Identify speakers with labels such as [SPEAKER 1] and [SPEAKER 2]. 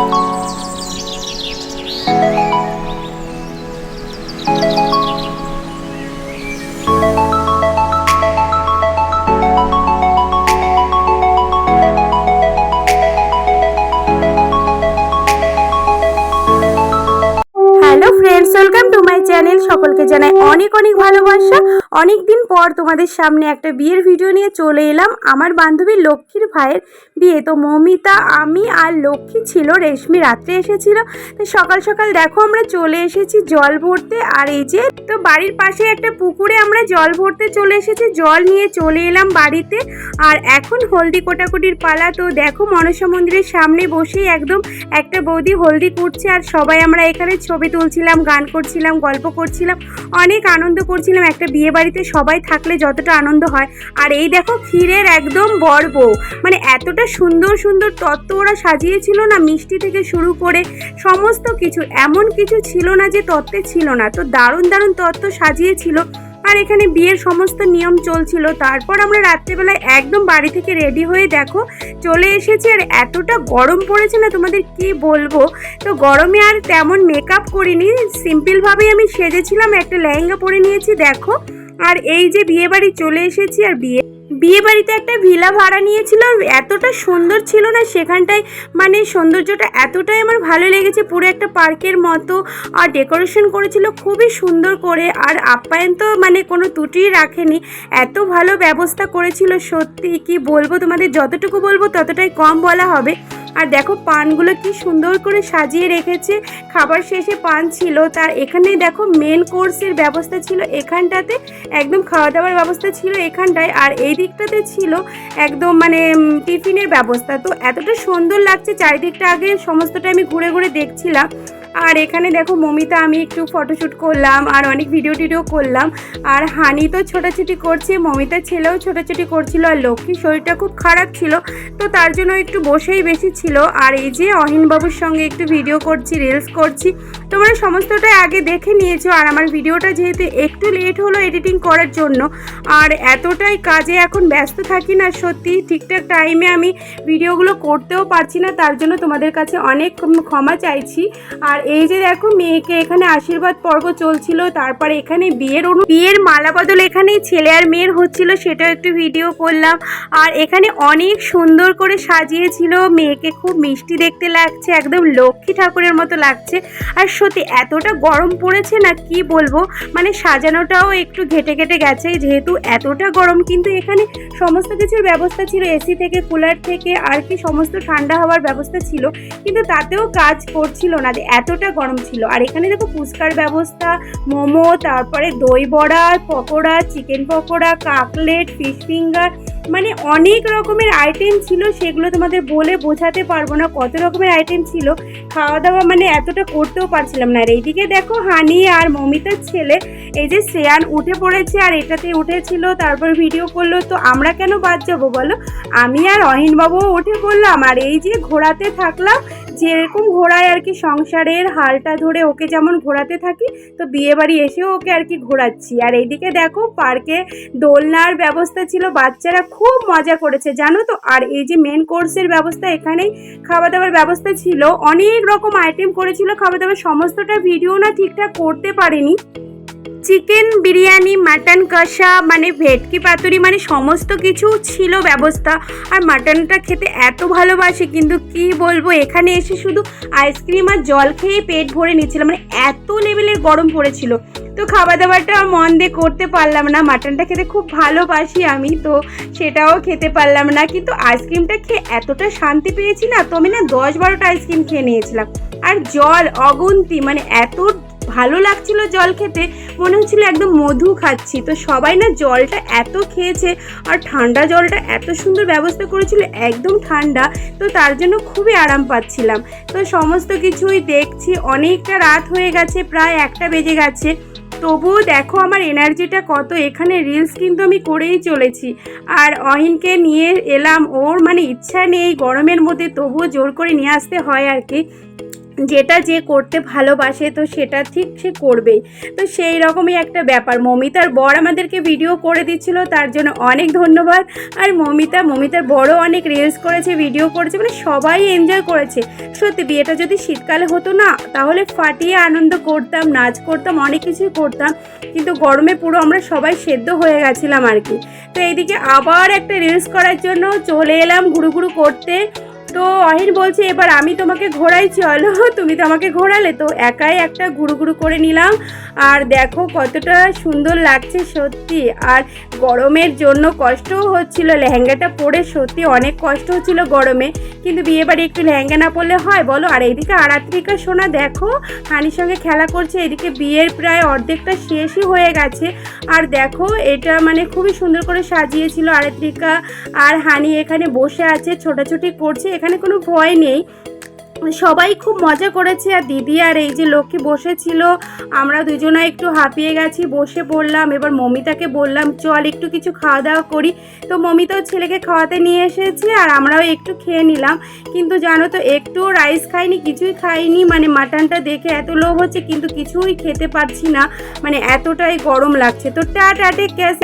[SPEAKER 1] Thank you. Channel সকলকে জানাই অনেক অনেক ভালোবাসা। অনেক দিন পর তোমাদের সামনে একটা বিয়ের ভিডিও নিয়ে চলে এলাম। আমার বান্ধবী লক্ষ্মীর ভাইয়ের বিয়ে। তো মমিতা, আমি আর লক্ষ্মী ছিল, রেশমি রাত্রে এসেছিল। তো সকাল সকাল দেখো আমরা চলে এসেছি জল ভরতে। আর এই যে, তো বাড়ির পাশে একটা পুকুরে আমরা জল ভরতে চলে এসেছি। জল নিয়ে চলে এলাম বাড়িতে। আর এখন হলদি কোটাকুটির পালা। তো দেখো মনসা মন্দিরের সামনে বসেই একদম একটা বৌদি হলদি কুটছে আর সবাই আমরা এখানে ছবি তুলছিলাম, গান করছিলাম, গল্প করছিলাম, অনেক আনন্দ করছিলাম। একটা বিয়ে বাড়িতে সবাই থাকলে যতটা আনন্দ হয়। আর এই দেখো, ক্ষীরের একদম বর্ব। মানে এতটা সুন্দর সুন্দর তত্ত্ব ওরা সাজিয়েছিল না, মিষ্টি থেকে শুরু করে সমস্ত কিছু। এমন কিছু ছিল না যে তত্ত্বে ছিল না। তো দারুণ দারুণ তত্ত্ব সাজিয়েছিল। আর এখানে বিয়ের সমস্ত নিয়ম চলছিল। তারপর আমরা রাত্রেবেলায় একদম বাড়ি থেকে রেডি হয়ে দেখো, চলে এসেছি। আর এতটা গরম পড়েছে না, তোমাদের কি বলব? তো গরমে আর তেমন মেকআপ করিনি সিম্পলভাবেই আমি সেজেছিলাম, একটা লেহেঙ্গা পরে নিয়েছি, দেখো। আর এই যে বিয়ে বাড়ি চলে এসেছি, আর বিয়ে বিয়ে বাড়িতে একটা ভিলা ভাড়া নিয়েছিল এতটা সুন্দর ছিল না সেখানটায়। মানে সৌন্দর্যটা এতটাই আমার ভালো লেগেছে, পুরো একটা পার্কের মতো। আর ডেকোরেশন করেছিল খুবই সুন্দর করে আর আপ্যায়ন তো মানে কোনো ত্রুটি রাখেনি। এত ভালো ব্যবস্থা করেছিল, সত্যি কি বলব তোমাদের, যতটুকু বলব ততটাই কম বলা হবে। আর দেখো পানগুলো কি সুন্দর করে সাজিয়ে রেখেছে। খাবার শেষে পান ছিল, তার এখানেই দেখো মেন কোর্সের ব্যবস্থা ছিল এখানটাতে, একদম খাওয়া দাওয়ার ব্যবস্থা ছিল এখানটায়। আর এই দিকটাতে ছিল একদম মানে টিফিনের ব্যবস্থা। তো এতটা সুন্দর লাগছে, চারিদিকটা আগে সমস্তটা আমি ঘুরে ঘুরে দেখছিলাম। আর এখানে দেখো মমিতা, আমি একটু ফটোশ্যুট করলাম আর অনেক ভিডিও টিডিও করলাম। আর হানি তো ছোটাছুটি করছে, মমিতার ছেলেও ছোটাছুটি করছিল আর লক্ষ্মীর শরীরটা খুব খারাপ ছিল, তো তার জন্য একটু বসেই বেশি ছিল। আর এই যে অহিনবাবুর সঙ্গে একটু ভিডিও করছি রিলস করছি, তোমরা সমস্তটাই আগে দেখে নিয়েছো। আর আমার ভিডিওটা যেহেতু একটু লেট হলো এডিটিং করার জন্য, আর এতটাই কাজে এখন ব্যস্ত থাকি না সত্যি, ঠিকঠাক টাইমে আমি ভিডিওগুলো করতেও পারছি না, তার জন্য তোমাদের কাছে অনেক ক্ষমা চাইছি। আর এই যে দেখো মেয়েকে এখানে আশীর্বাদ পর্ব চলছিল, তারপরে এখানে বিয়ের অনু, বিয়ের মালা বদল এখানে ছেলে আর মেয়ের হচ্ছিল, সেটাও একটু ভিডিও করলাম। আর এখানে অনেক সুন্দর করে সাজিয়েছিল, মেয়েকে খুব মিষ্টি দেখতে লাগছে, একদম লক্ষ্মী ঠাকুরের মতো লাগছে। আর সত্যি এতটা গরম পড়েছে না কি বলব মানে সাজানোটাও একটু ঘেটে ঘেটে গেছে, যেহেতু এতটা গরম, কিন্তু এখানে সমস্ত কিছুর ব্যবস্থা ছিল, এসি থেকে, কুলার থেকে, আর কি সমস্ত ঠান্ডা হওয়ার ব্যবস্থা ছিল, কিন্তু তাতেও কাজ করছিল না। যে এতটা গরম ছিল। আর এখানে দেখো ফুচকার ব্যবস্থা, মোমো, তারপরে দই বড়া, pakora chicken pakora, cutlet fish finger মানে অনেক রকমের আইটেম ছিল সেগুলো তোমাদের বলে বোঝাতে পারব না কত রকমের আইটেম ছিল। খাওয়া দাওয়া মানে এতটা করতেও পারছিলাম না। আর এইদিকে দেখো হানি আর মমিতার ছেলে, এই যে শ্রেয়ান উঠে পড়েছে আর এটাতে উঠেছিল, তারপর ভিডিও করল, তো আমরা কেন বাদ যাব বলো? আমি আর অহিনবাবুও উঠে পড়লাম। আর এই যে ঘোরাতে থাকলাম যেরকম ঘোরায় আর কি সংসারের হালটা ধরে ওকে যেমন ঘোরাতে থাকি, তো বিয়ে বাড়ি এসেও ওকে আর কি ঘোরাচ্ছি। আর এইদিকে দেখো পার্কে দোলনার ব্যবস্থা ছিল, বাচ্চারা খুব মজা করেছে, জানো তো? আর এই যে মেন কোর্সের ব্যবস্থা এখানেই খাওয়া দাওয়ার ব্যবস্থা ছিল, অনেক রকম আইটেম করেছিল খাওয়া দাওয়ার সমস্তটা ভিডিও না ঠিকঠাক করতে পারিনি। চিকেন বিরিয়ানি মাটন কষা মানে ভেটকি পাতুরি মানে সমস্ত কিছু ছিল ব্যবস্থা। আর মাটনটা খেতে এত ভালোবাসি, কিন্তু কি বলব, এখানে এসে শুধু আইসক্রিম আর জল খেয়ে পেট ভরে নিচ্ছিলাম। মানে এত লেভেলের গরম পড়েছিল। তো খাওয়া দাওয়াটা মন দিয়ে করতে পারলাম না। মাটনটা খেতে খুব ভালোবাসি আমি, তো সেটাও খেতে পারলাম না। কিন্তু আইসক্রিমটা খেয়ে এতটা শান্তি পেয়েছি না, তো আমি না দশ বারোটা আইসক্রিম খেয়ে নিয়েছিলাম। আর জল, অগুন্তি মানে এত ভালো লাগছিল জল খেতে, মনে হচ্ছিল একদম মধু খাচ্ছি। তো সবাই না জলটা এত খেয়েছে আর ঠান্ডা জলটা এত সুন্দর ব্যবস্থা করেছিল, একদম ঠান্ডা। তো তার জন্য খুবই আরাম পাচ্ছিলাম। তো সমস্ত কিছুই দেখছি, অনেকটা রাত হয়ে গেছে, প্রায় একটা বেজে গেছে। তবুও দেখো আমার এনার্জিটা কত, এখানে রিলস কিন্তু আমি করেই চলেছি। আর অহিনকে নিয়ে এলাম, ওর মানে ইচ্ছা নেই গরমের মধ্যে তবুও জোর করে নিয়ে আসতে হয় আর কি। যেটা যে করতে ভালোবাসে, তো সেটা ঠিক সে করবেই। তো সেই রকমই একটা ব্যাপার। মমিতার বর আমাদেরকে ভিডিও করে দিচ্ছিল, তার জন্য অনেক ধন্যবাদ। আর মমিতা, মমিতার বড় অনেক রিলস করেছে ভিডিও করেছে মানে সবাই এনজয় করেছে। সত্যি, বিয়েটা যদি শীতকালে হতো না, তাহলে ফাটিয়ে আনন্দ করতাম, নাচ করতাম, অনেক কিছুই করতাম। কিন্তু গরমে পুরো আমরা সবাই সেদ্ধ হয়ে গেছিলাম আর কি। তো এইদিকে আবার একটা রিলস করার জন্য চলে এলাম ঘুরু ঘুরু করতে। তো অহিন বলছে, এবার আমি তোমাকে ঘোরাই চলো। তুমি তো আমাকে ঘোরালে তো একাই একটা ঘুরু ঘুরু করে নিলাম। আর দেখো কতটা সুন্দর লাগছে সত্যি। আর গরমের জন্য কষ্টও হচ্ছিল। লেহেঙ্গাটা পরে সত্যি অনেক কষ্ট হচ্ছিল গরমে। কিন্তু বিয়ে বাড়ি একটু লেহেঙ্গা না পরলে হয়? বলো। আর এইদিকে আরাত্রিকা সোনা, দেখো, হানির সঙ্গে খেলা করছে। এদিকে বিয়ের প্রায় অর্ধেকটা শেষই হয়ে গেছে। আর দেখো, এটা মানে খুবই সুন্দর করে সাজিয়েছিল আরাত্রিকা। আর হানি এখানে বসে আছে, ছোটাছুটি করছে। এখানে কোনো ভয় নেই। সবাই খুব মজা করেছে আর দিদি আর এই যে লক্ষ্মী বসেছিল, আমরা দুজনে একটু হাঁপিয়ে গেছি, বসে পড়লাম, এবার মমিতাকে বললাম, চল একটু কিছু খাওয়া দাওয়া করি। তো মমিতাও ছেলেকে খাওয়াতে নিয়ে এসেছে আর আমরাও একটু খেয়ে নিলাম। কিন্তু জানো তো একটু রাইস খাইনি, কিছুই খাইনি মানে মাটনটা দেখে এত লোভ হচ্ছে, কিন্তু কিছুই খেতে পারছি না মানে এতটাই গরম লাগছে। তো টা টাটে ক্যাশ